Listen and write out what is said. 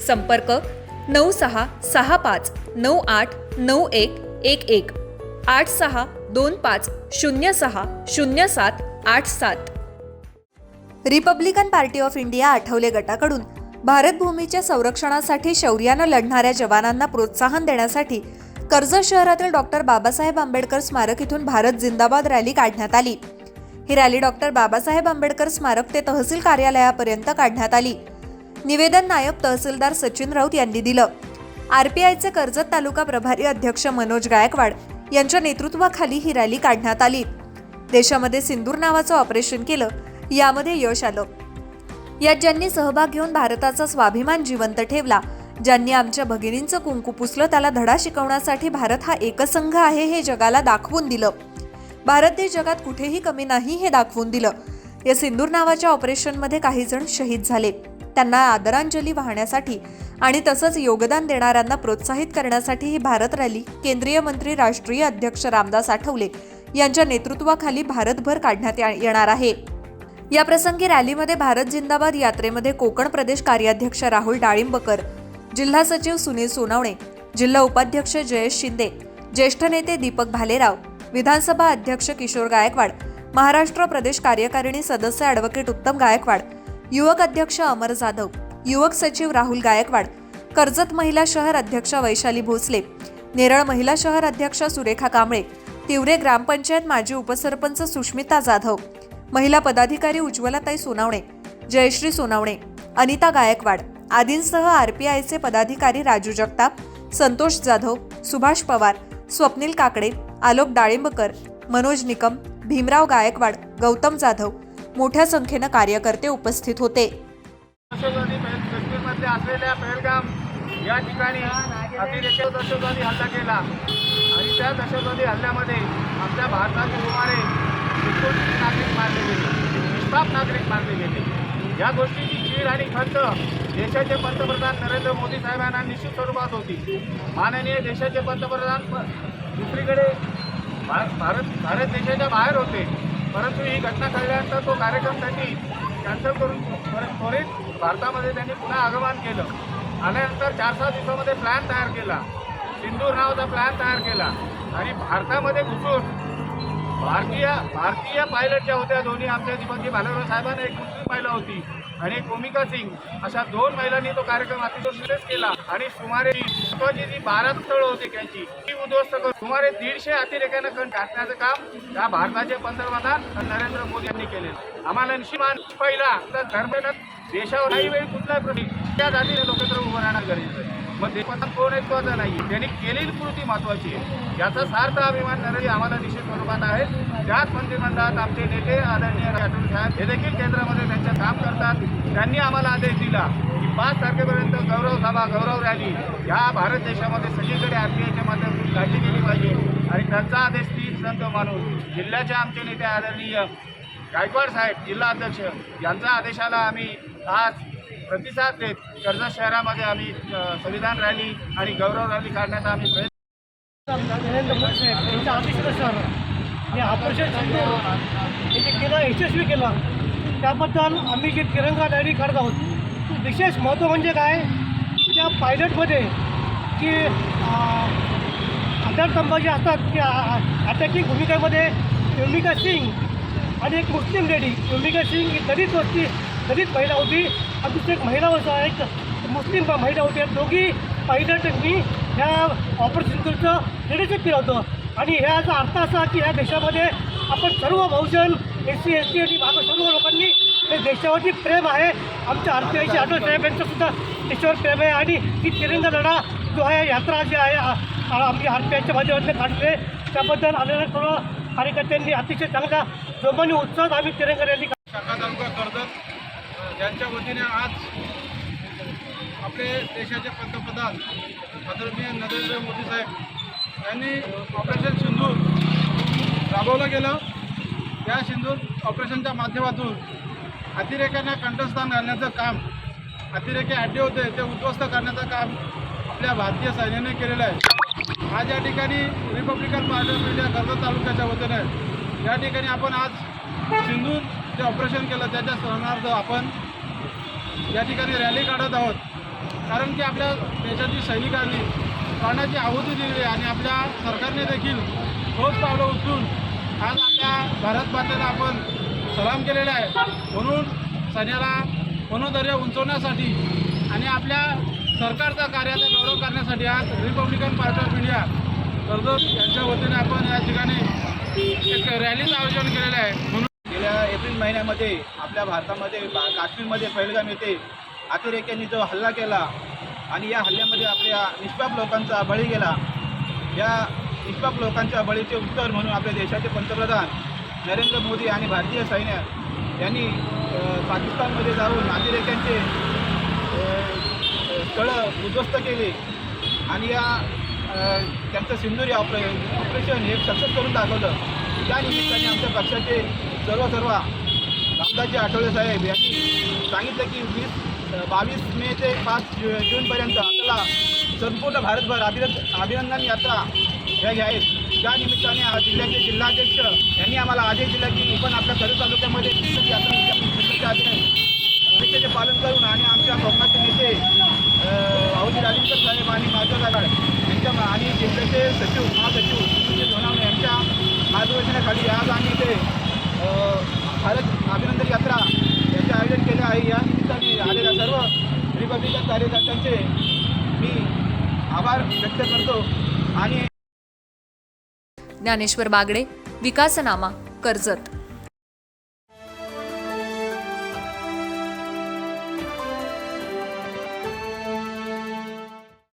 संपर्क नऊ सहा सहा पाच नऊ आठ नऊ एक एक एक. आठ सहा दोन पाच शून्य सहा शून्य सात आठ सात. Republican Party of India Athawale गटाकडून भारत भूमीच्या संरक्षणासाठी शौर्यानं लढणाऱ्या जवानांना प्रोत्साहन देण्यासाठी कर्जत शहरातील डॉक्टर बाबासाहेब आंबेडकर स्मारक इथून भारत जिंदाबाद रॅली काढण्यात आली. ही रॅली डॉक्टर बाबासाहेब आंबेडकर स्मारक ते तहसील कार्यालयापर्यंत काढण्यात आली. निवेदन नायब तहसीलदार सचिन राऊत यांनी दिलं. आरपीआयचे कर्जत तालुका प्रभारी अध्यक्ष मनोज गायकवाड यांच्या नेतृत्वाखाली ही रॅली काढण्यात आली. देशामध्ये सिंदूर नावाचं ऑपरेशन केलं यामध्ये यश आलं. यात ज्यांनी सहभाग घेऊन भारताचा स्वाभिमान जिवंत ठेवला ज्यांनी आमच्या भगिनींचं कुंकू पुसलं त्याला धडा शिकवण्यासाठी भारत हा एकसंघ आहे हे जगाला दाखवून दिलं. भारत देश जगात कुठेही कमी नाही हे दाखवून दिलं. या सिंदूर नावाच्या ऑपरेशनमध्ये काही जण शहीद झाले. त्यांना आदरांजली वाहण्यासाठी आणि तसंच योगदान देणाऱ्यांना प्रोत्साहित करण्यासाठी ही भारत रॅली केंद्रीय मंत्री राष्ट्रीय अध्यक्ष रामदास आठवले यांच्या नेतृत्वाखाली भारतभर काढण्यात येणार आहे. या प्रसंगी रॅलीमध्ये भारत जिंदाबाद यात्रेमध्ये कोकण प्रदेश कार्याध्यक्ष राहुल डाळिंबकर जिल्हा सचिव सुनील सोनवणे जिल्हा उपाध्यक्ष जयेश शिंदे ज्येष्ठ नेते दीपक भालेराव विधानसभा अध्यक्ष किशोर गायकवाड महाराष्ट्र प्रदेश कार्यकारिणी सदस्य ॲडव्होकेट उत्तम गायकवाड युवक अध्यक्ष अमर जाधव युवक सचिव राहुल गायकवाड कर्जत महिला शहर अध्यक्ष वैशाली भोसले नेरळ महिला शहर अध्यक्ष सुरेखा कांबळे तिवरे ग्रामपंचायत माजी उपसरपंच सुष्मिता जाधव महिला पदाधिकारी उज्ज्वलाताई सोनावणे जयश्री सोनावणे अनिता गायकवाड आदींसह आरपीआयचे पदाधिकारी राजू जगताप संतोष जाधव सुभाष पवार स्वप्नील काकडे आलोक डाळिंबकर मनोज निकम भीमराव गायकवाड गौतम जाधव मोठ्या संख्येनं कार्यकर्ते उपस्थित होते. दहशतवादी पहल- काश्मीरमध्ये असलेल्या पहलगाम या ठिकाणी अतिरेकी दहशतवादी हल्ला केला. आणि त्या दहशतवादी हल्ल्यामध्ये आमच्या भारताचे सुमारे एकोणतीस नागरिक मारले गेले. निष्पाप नागरिक मारले गेले. या गोष्टीची चीड आणि खंत देशाचे पंतप्रधान नरेंद्र मोदी साहेबांना निश्चित स्वरूपात होती. माननीय देशाचे पंतप्रधान दुसरीकडे भा- भारत भारत देशाच्या बाहेर होते. परंतु ही घटना घडल्यानंतर तो कार्यक्रम त्यांनी कॅन्सल करून त्वरित भारतामध्ये त्यांनी पुन्हा आगमन केलं. आल्यानंतर चार सहा दिवसामध्ये प्लॅन तयार केला. सिंदूर नावाचा प्लॅन तयार केला. आणि भारतामध्ये घुसून भारतीय भारतीय पायलट ज्या होत्या दोन्ही आमच्या दीपकजी भालेराव साहेबांना एक मुस्लिम महिला होती आणि एक भूमिका सिंग अशा दोन महिलांनी तो कार्यक्रम अतिशय सुरेश केला. आणि सुमारे महत्वाची जी बारा स्थळ होती त्यांची. ती उद्ध्वस्त करून सुमारे दीडशे अतिरेक्यांना कण टाकण्याचं काम या भारताचे पंतप्रधान नरेंद्र मोदी यांनी केलेलं आम्हाला निशिमान पहिला तर धर्मेला देशावर काही वेळी कुठलाही प्रति त्या जातीने लोकत्र उभं राहणं गरजेचं आहे. मग ते कोण महत्वाचं नाही. त्यांनी केलेली कृती महत्वाची आहे. याचा सार्थ अभिमान नरेंद्र आम्हाला निश्चित स्वरूपात आहे. त्याच मंत्रिमंडळात आमचे नेते आदरणीय अतुल साहेब हे देखील केंद्रामध्ये त्यांचं काम करतात. त्यांनी आम्हाला आदेश दिला की पाच तारखेपर्यंत गौरव सभा गौरव रॅली या भारत देशामध्ये सगळीकडे आरपीआयच्या माध्यमातून काढली गेली पाहिजे. आणि त्यांचा आदेश तीन संत मानून जिल्ह्याचे आमचे नेते आदरणीय गायकवाड साहेब जिल्हा अध्यक्ष यांच्या आदेशाला आम्ही आज प्रतिसाद देत कर्जत शहरामध्ये आम्ही संविधान रॅली आणि गौरव रॅली काढण्याचा आम्ही प्रयत्न नरेंद्र मोदी साहेब यांच्या हे ऑपरेशन हे जे केलं यशस्वी केलं. त्याबद्दल आम्ही जे तिरंगा रॅली काढत आहोत विशेष महत्त्व म्हणजे काय? त्या पायलटमध्ये की आधारस्तंभ जे असतात की अटॅकिंग भूमिकेमध्ये युमिका सिंग आणि एक मुस्लिम लेडी युमिका सिंग ही दलित वस्ती दलित महिला होती. आणि एक महिला होता एक मुस्लिम महिला होत्या दोघी पहिल्या पायलटनी ह्या ऑपरेशनचं लिडरशिप केलं होतं आणि ह्याचा अर्थ असा की ह्या देशामध्ये आपण सर्व बहुजन एस सी एस टी आणि बाकी सर्व लोकांनी हे देशावरती प्रेम आहे. आमच्या आर पी आयची आठवण साहेब यांचं सुद्धा देशावर प्रेम आहे. आणि ही तिरंगा लढा जो आहे यात्रा जी आहे आ- आमची आर पी आयच्या माध्यमातून काढले. त्याबद्दल आलेल्या सर्व कार्यकर्त्यांनी अतिशय चांगल्या जोमाने उत्साहात आम्ही तिरंगा रॅली कर्ज यांच्या वतीने आज आपले देशाचे पंतप्रधान आदरणीय नरेंद्र मोदी साहेब यांनी ऑपरेशन सिंधूर राबवलं गेलं. या सिंधूर ऑपरेशनच्या माध्यमातून अतिरेक्यांना कंठस्थान घालण्याचं काम अतिरेके अड्डे होते ते उद्ध्वस्त करण्याचं काम आपल्या भारतीय सैन्याने केलेलं आहे. आज या ठिकाणी Republican Party of India Karjat तालुक्याच्या वतीने या ठिकाणी आपण आज सिंधूर जे ऑपरेशन केलं त्याच्या स्मरणार्थ आपण या ठिकाणी रॅली काढत आहोत. कारण की आपल्या देशाची सैनिकांनी प्राणाची आहुती दिली आणि आपल्या सरकारने देखील ठोस पावलं उचलून आज आपल्या भारत मातेला आपण सलाम केलेला आहे. म्हणून सैन्याला मनोधैर्य उंचवण्यासाठी आणि आपल्या सरकारचा कार्याचा गौरव करण्यासाठी आज Republican Party of India Karjat यांच्या वतीने आपण या ठिकाणी एक रॅलीचं आयोजन केलेलं आहे. म्हणून गेल्या एप्रिल महिन्यामध्ये आपल्या भारतामध्ये बा- काश्मीरमध्ये पहिलगाम येथे अतिरेक्यांनी जो हल्ला केला आणि या हल्ल्यामध्ये आपल्या निष्पाप लोकांचा बळी गेला. या निष्पाप लोकांच्या बळीचे उत्तर म्हणून आपल्या देशाचे पंतप्रधान नरेंद्र मोदी आणि भारतीय सैन्य यांनी पाकिस्तानमध्ये जाऊन अतिरेक्यांचे स्थळं उद्ध्वस्त केले आणि या त्यांचं सिंदुरी ऑपरे ऑपरेशन हे सक्सेस करून दाखवलं. त्या निमित्ताने आमच्या पक्षाचे सर्व सर्व रामदासजी आठवले साहेब यांनी सांगितलं की वीस बावीस मे ते पाच जूनपर्यंत आपल्याला संपूर्ण भारतभर अभिनंद अभिनंदन यात्रा ह्या घ्या आहेत त्या निमित्ताने जिल्ह्याचे जिल्हाध्यक्ष यांनी आम्हाला आदेश दिला की पण आपल्या कर्ज तालुक्यामध्ये यात्रा पुस्तकाच्या पालन करून आणि आमच्या कोकणाचे नेते भाऊजी राजेंद्र साहेब आणि माधव गागाड यांच्या आणि जिल्ह्याचे सचिव महासचिव सुनील सोनावणे यांच्या मार्गदर्शनाखाली आज आम्ही इथे भारत अभिनंदन यात्रा याचे आयोजन केले आहे. या निमित्ताने आलेल्या सर्व रिपब्लिकन कार्यकर्त्यांचे मी आभार व्यक्त करतो. आणि ज्ञानेश्वर बागडे विकासनामा कर्जत.